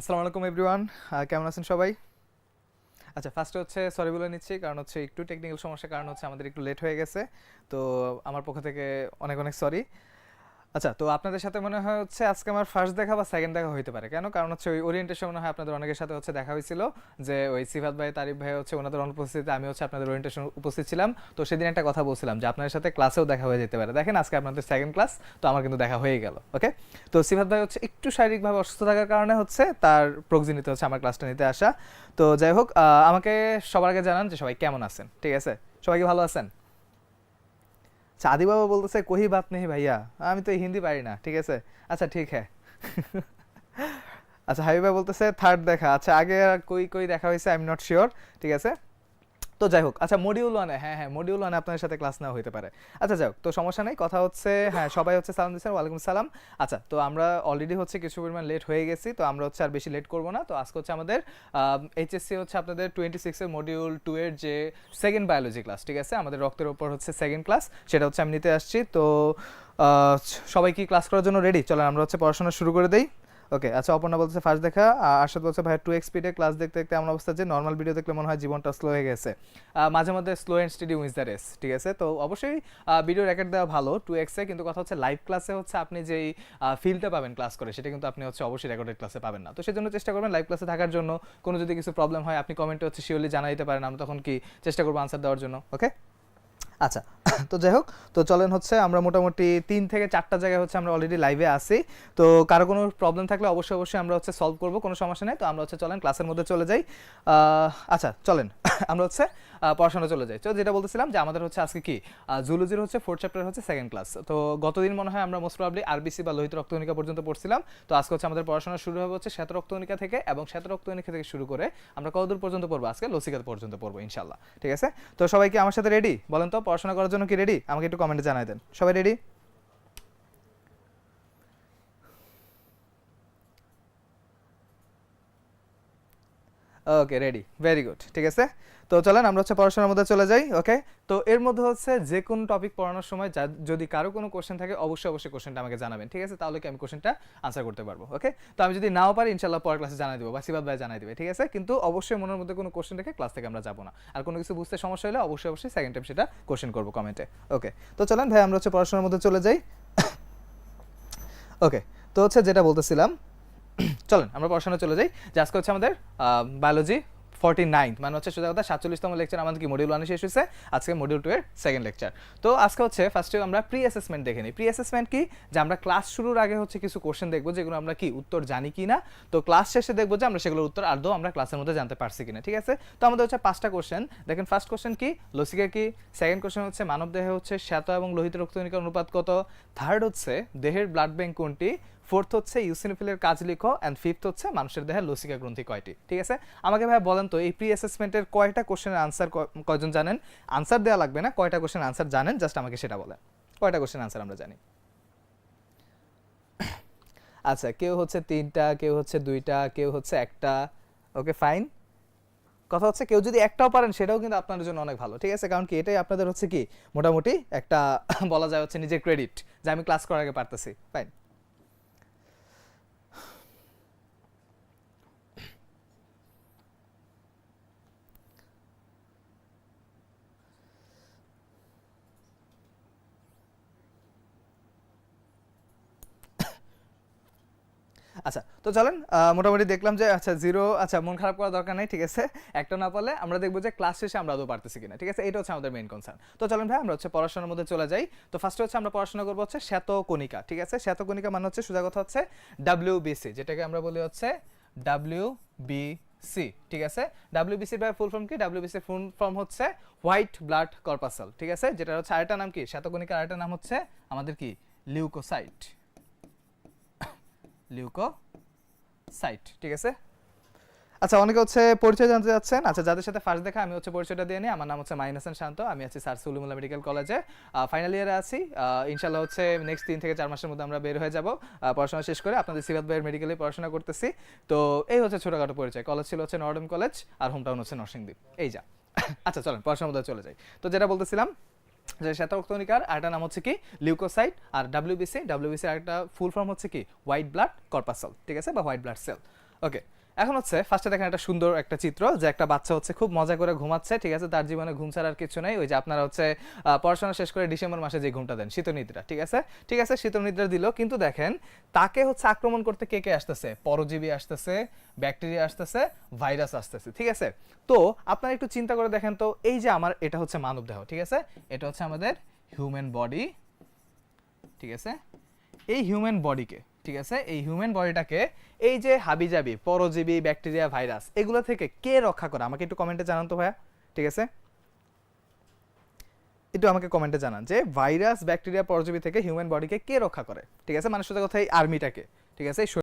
আসসালামু আলাইকুম এভরিওয়ান কেমন আছেন সবাই? আচ্ছা ফার্স্ট হচ্ছে সরি বলে নিচ্ছি, কারণ হচ্ছে একটু টেকনিক্যাল সমস্যার কারণ হচ্ছে আমাদের একটু লেট হয়ে গেছে। তো আমার পক্ষ থেকে অনেক অনেক সরি আচ্ছা তো আপনাদের সাথে মনে হয় হচ্ছে আজকে আমার ফার্স্ট দেখা বা সেকেন্ড দেখা হইতে পারে। কেন? কারণ হচ্ছে ওই ওরিয়েন্টেশন মনে হয় আপনাদের অনেকের সাথে হচ্ছে দেখা হয়েছিল যে ওই সিফাত ভাই, তারিফ ভাই হচ্ছে ওনাদের অনুপস্থিতিতে আমি হচ্ছে আপনাদের ওরিয়েন্টেশন উপস্থিত ছিলাম। তো সেদিন একটা কথা বলছিলাম যে আপনাদের সাথে ক্লাসেও দেখা হয়ে যেতে পারে। দেখেন আজকে আপনাদের সেকেন্ড ক্লাস তো আমার কিন্তু দেখা হয়ে গেল ওকে তো সিফাত ভাই হচ্ছে একটু শারীরিকভাবে অসুস্থ থাকার কারণে হচ্ছে তার প্রোগজিনিতে হচ্ছে আমার ক্লাসটা নিতে আসা। তো যাই হোক আমাকে সবার আগে জানান যে সবাই কেমন আছেন, ঠিক আছে? সবাই কি ভালো আছেন? চাঁদি বাবা বলতেছে, কহি বাত নেই ভাইয়া। আমি তো হিন্দি পারি না, ঠিক আছে? আচ্ছা ঠিক হ্যাঁ আচ্ছা হাবিবা বলতেছে, থার্ড দেখা। আচ্ছা আগে কই কই দেখা হয়েছে আই এম নট শিওর ঠিক আছে? তো যাই হোক আচ্ছা মডিউল ওয়ানে হ্যাঁ হ্যাঁ মডিউল ওয়ানে আপনার সাথে ক্লাস নেওয়া হতে পারে। আচ্ছা যাই হোক, তো সমস্যা নেই, কথা হচ্ছে হ্যাঁ সবাই হচ্ছে সালাম দিচ্ছেন ওয়ালাইকুম সালাম আচ্ছা তো আমরা অলরেডি হচ্ছে কিছু পরিমাণ লেট হয়ে গেছি, তো আমরা হচ্ছে আর বেশি লেট করব না। তো আজকে হচ্ছে আমাদের এইচএসসি হচ্ছে আপনাদের টোয়েন্টি সিক্সের মডিউল টু এর যে সেকেন্ড বায়োলজি ক্লাস ঠিক আছে? আমাদের রক্তের ওপর হচ্ছে সেকেন্ড ক্লাস সেটা হচ্ছে আমি নিতে আসছি। তো সবাই কি ক্লাস করার জন্য রেডি চলেন, আমরা হচ্ছে পড়াশোনা শুরু করে দেই। ওকে আচ্ছা অপর্ণা বলছে ফার্স্ট দেখা। আর আরশাদ বলছে ভাই টু এক্সপিডে ক্লাস দেখতে দেখতে এমন অবস্থা যে নর্মাল ভিডিও দেখলে মনে হয় জীবনটা স্লো হয়ে গেছে। মাঝে মধ্যে slow and steady wins the race ঠিক আছে? তো অবশ্যই ভিডিও রেকর্ড দেওয়া ভালো টু এক্সে কিন্তু কথা হচ্ছে লাইভ ক্লাসে হচ্ছে আপনি যেই ফিলটা পাবেন ক্লাস করে, সেটা কিন্তু আপনি হচ্ছে অবশ্যই রেকর্ডেড ক্লাসে পাবেন না। তো সেজন্য চেষ্টা করবেন লাইভ ক্লাসে থাকার জন্য। কোনো যদি কিছু প্রবলেম হয়, আপনি কমেন্টে হচ্ছে শিওরলি জানাই দিতে পারেন। আমরা তখন কি চেষ্টা করব আনসার দেওয়ার জন্য ওকে আচ্ছা তো যাই হোক, তো চলেন হচ্ছে আমরা মোটামুটি তিন থেকে চারটা জায়গায় হচ্ছে আমরা অলরেডি লাইভে আসি তো কারও কোনো প্রবলেম থাকলে অবশ্যই অবশ্যই আমরা হচ্ছে সলভ করব, কোনো সমস্যা নেই। তো আমরা হচ্ছে চলেন ক্লাসের মধ্যে চলে যাই। আচ্ছা চলেন। আমরা হচ্ছে পড়াশোনা চলে যাই। তো যেটা বলতেছিলাম যে আমাদের হচ্ছে আজকে কি? জুলজির হচ্ছে ফোর্থ চ্যাপ্টার হচ্ছে সেকেন্ড ক্লাস তো গতদিন মনে হয় আমরা মোস্ট প্রবলি আরবিসি বা লোহিত রক্তকণিকা পর্যন্ত পড়ছিলাম। তো আজকে হচ্ছে আমাদের পড়াশোনা শুরু হবে হচ্ছে শ্বেত রক্তকণিকা থেকে এবং শ্বেত রক্তকণিকা থেকে শুরু করে আমরা কতদূর পর্যন্ত পড়ব? আজকে লসিকা পর্যন্ত পড়ব ইনশাল্লাহ ঠিক আছে? তো সবাই কি আমার সাথে রেডি বলেন তো, পড়াশোনা করার জন্য কি রেডি আমাকে একটু কমেন্টে জানাই দেন। সবাই ready okay ready very good ঠিক আছে? তো চলেন, আমরা হচ্ছে পড়াশোনার মধ্যে চলে যাই ওকে তো এর মধ্যে হচ্ছে যে কোনো টপিক পড়ানোর সময় যদি কারও কোনো কোশ্চেন থাকে, অবশ্যই অবশ্যই কোশ্চেনটা আমাকে জানাবেন, ঠিক আছে? তাহলে কি আমি কোশ্চেনটা আনসার করতে পারব ওকে তো আমি যদি নাও পারি ইনশাল্লাহ পরের ক্লাসে জানাই দেবো, বা সিবাদ ভাই জানাই দেবে, ঠিক আছে? কিন্তু অবশ্যই মনের মধ্যে কোনো কোশ্চেন রেখে ক্লাস থেকে আমরা যাব না। আর কোনো কিছু বুঝতে সমস্যা হলে অবশ্যই অবশ্যই সেকেন্ড টাইম সেটা কোশ্চেন করব কমেন্টে ওকে তো চলেন ভাই, আমরা হচ্ছে পড়াশোনার মধ্যে চলে যাই। ওকে তো হচ্ছে যেটা বলতেছিলাম চলেন, আমরা পড়াশোনা চলে যাই। যে আজকে হচ্ছে আমাদের বায়োলজি ফর্টি নাইন মানে হচ্ছে সোজা কথা সাতচল্লিশতম লেকচার আমাদের কি মডিউল ওয়ানে শেষ হয়েছে? আজকে মডিউল টু এর সেকেন্ড লেকচার তো আজকে হচ্ছে ফার্স্টে আমরা প্রি অ্যাসেসমেন্ট দেখে নিই। প্রি অ্যাসেসমেন্ট কি? যে আমরা ক্লাস শুরুর আগে হচ্ছে কিছু কোশ্চেন দেখব, যেগুলো আমরা কি উত্তর জানি কি না তো ক্লাস শেষে দেখব যে আমরা সেগুলোর উত্তর আদৌ আমরা ক্লাসের মধ্যে জানতে পারছি কিনা, ঠিক আছে? তো আমাদের হচ্ছে পাঁচটা কোশ্চেন দেখেন ফার্স্ট কোশ্চেন কি? লসিকা কি? সেকেন্ড কোশ্চেন হচ্ছে মানব দেহে হচ্ছে শ্বেত এবং লোহিত রক্তকণিকার অনুপাত কত? থার্ড হচ্ছে দেহের ব্লাড ব্যাংক কোনটি? ফোর্থ হচ্ছে ইউসিনোফিলের কাজ লিখো অ্যান্ড ফিফথ হচ্ছে মানুষের দেহে লসিকা গ্রন্থি কয়টি? ঠিক আছে? আমাকে ভাই বলেন তো, এই প্রি অ্যাসেসমেন্টের কয়টা কোশ্চেনের আনসার কয়জন জানেন? আনসার দেওয়া লাগবে না, কয়টা কোশ্চেন আনসার জানেন জাস্ট আমাকে সেটা বলেন। কয়টা কোশ্চেন আনসার আমরা জানি? আচ্ছা কেউ হচ্ছে তিনটা, কেউ হচ্ছে দুইটা, কেউ হচ্ছে একটা। ওকে ফাইন কথা হচ্ছে কেউ যদি একটাও পারেন, সেটাও কিন্তু আপনাদের জন্য অনেক ভালো, ঠিক আছে? কারণ কি, এটাই আপনাদের হচ্ছে কি, মোটামুটি একটা, বলা যায় হচ্ছে নিজের ক্রেডিট যে আমি ক্লাস করার আগে পারতেছি ফাইন আচ্ছা তো চলেন মোটামুটি দেখলাম যে আচ্ছা জিরো আচ্ছা মন খারাপ করার দরকার নেই, ঠিক আছে। একটা না পারলে আমরা দেখব যে ক্লাস শেষে আমরা আদৌ পারতেছি কিনা, ঠিক আছে? এটা হচ্ছে আমাদের মেইন কনসার্ন তো চলেন ভাই, আমরা হচ্ছে পড়াশোনার মধ্যে চলে যাই। তো ফার্স্টে হচ্ছে আমরা পড়াশোনা করব হচ্ছে শ্বেতকণিকা, ঠিক আছে? শ্বেতকণিকা মানে হচ্ছে সোজা কথা হচ্ছে ডাব্লিউবিসি যেটাকে আমরা বলি হচ্ছে ডাব্লিউ বি সি ঠিক আছে? ডাব্লিউবিসি এর ফুল ফর্ম কি? ডাব্লিউবিসি ফুল ফর্ম হচ্ছে হোয়াইট ব্লাড কর্পাসেল ঠিক আছে? যেটা হচ্ছে আরেকটা নাম কি? শ্বেতকণিকার আরেকটা নাম হচ্ছে আমাদের কি? লিউকোসাইট লিউকো সাইট ঠিক আছে? আচ্ছা অনেকে হচ্ছে পরিচয় জানতে যাচ্ছেন আচ্ছা যাদের সাথে ফার্স্ট দেখা, আমি হচ্ছে পরিচয়টা দিয়ে নিই। আমার নাম হচ্ছে মাইন হাসান শান্ত। আমি আছি স্যার সুলিমুল্লাহ মেডিকেল কলেজে। ফাইনাল ইয়ারে আছি। ইনশাল্লাহ হচ্ছে নেক্সট তিন থেকে চার মাসের মধ্যে আমরা বের হয়ে যাব। পড়াশোনা শেষ করে আপনাদের সিরাত ভাইয়ের মেডিকেলে পড়াশোনা করতেছি। তো এই হচ্ছে ছোটখাটো পরিচয়। কলেজ ছিল হচ্ছে নর্ডম কলেজ আর হোম টাউন হচ্ছে নরসিংদী। এই যা। আচ্ছা চলেন, পড়াশোনার মধ্যে চলে যাই। তো যেটা বলতেছিলাম যে শ্বেতরক্তকণিকার আরেকটা নাম হচ্ছে কি? লিউকোসাইট আর ডাব্লিউবিসি ডাব্লিউবিসি আরেকটা ফুল ফর্ম হচ্ছে কি? হোয়াইট ব্লাড কর্পাসল ঠিক আছে? বা হোয়াইট ব্লাড সেল ওকে এখন হচ্ছে ফার্স্টে দেখেন একটা সুন্দর একটা চিত্র যে একটা বাচ্চা হচ্ছে খুব মজা করে ঘুমাচ্ছে, ঠিক আছে? তার জীবনে ঘুম ছাড়ার কিছু নেই। ওই যে আপনারা হচ্ছে পড়াশোনা শেষ করে ডিসেম্বর মাসে যে ঘুমটা দেন শীতনিদ্রা ঠিক আছে? ঠিক আছে শীতনিদ্রা দিল। কিন্তু দেখেন, তাকে হচ্ছে আক্রমণ করতে কে কে আসতেছে? পরজীবী আসতেছে, ব্যাকটেরিয়া আসতেছে, ভাইরাস আসতেছে, ঠিক আছে? তো আপনারা একটু চিন্তা করে দেখেন তো, এই যে আমার, এটা হচ্ছে মানব দেহ, ঠিক আছে? এটা হচ্ছে আমাদের হিউম্যান বডি ঠিক আছে? এই হিউম্যান বডিকে ঠিক আছে? এই হিউম্যান বডিটাকে এই যে হাবিজাবি পরজীবী ব্যাকটেরিয়া ভাইরাস এগুলো থেকে কে রক্ষা করে? আমাকে একটু কমেন্টে জানান তো ভাইয়া, ঠিক আছে? একটু আমাকে কমেন্টে জানান যে ভাইরাস ব্যাকটেরিয়া পরজীবী থেকে হিউম্যান বডিকে কে রক্ষা করে? ঠিক আছে? মানে সোজা কথা এই আর্মিটাকে ঠিক আছে?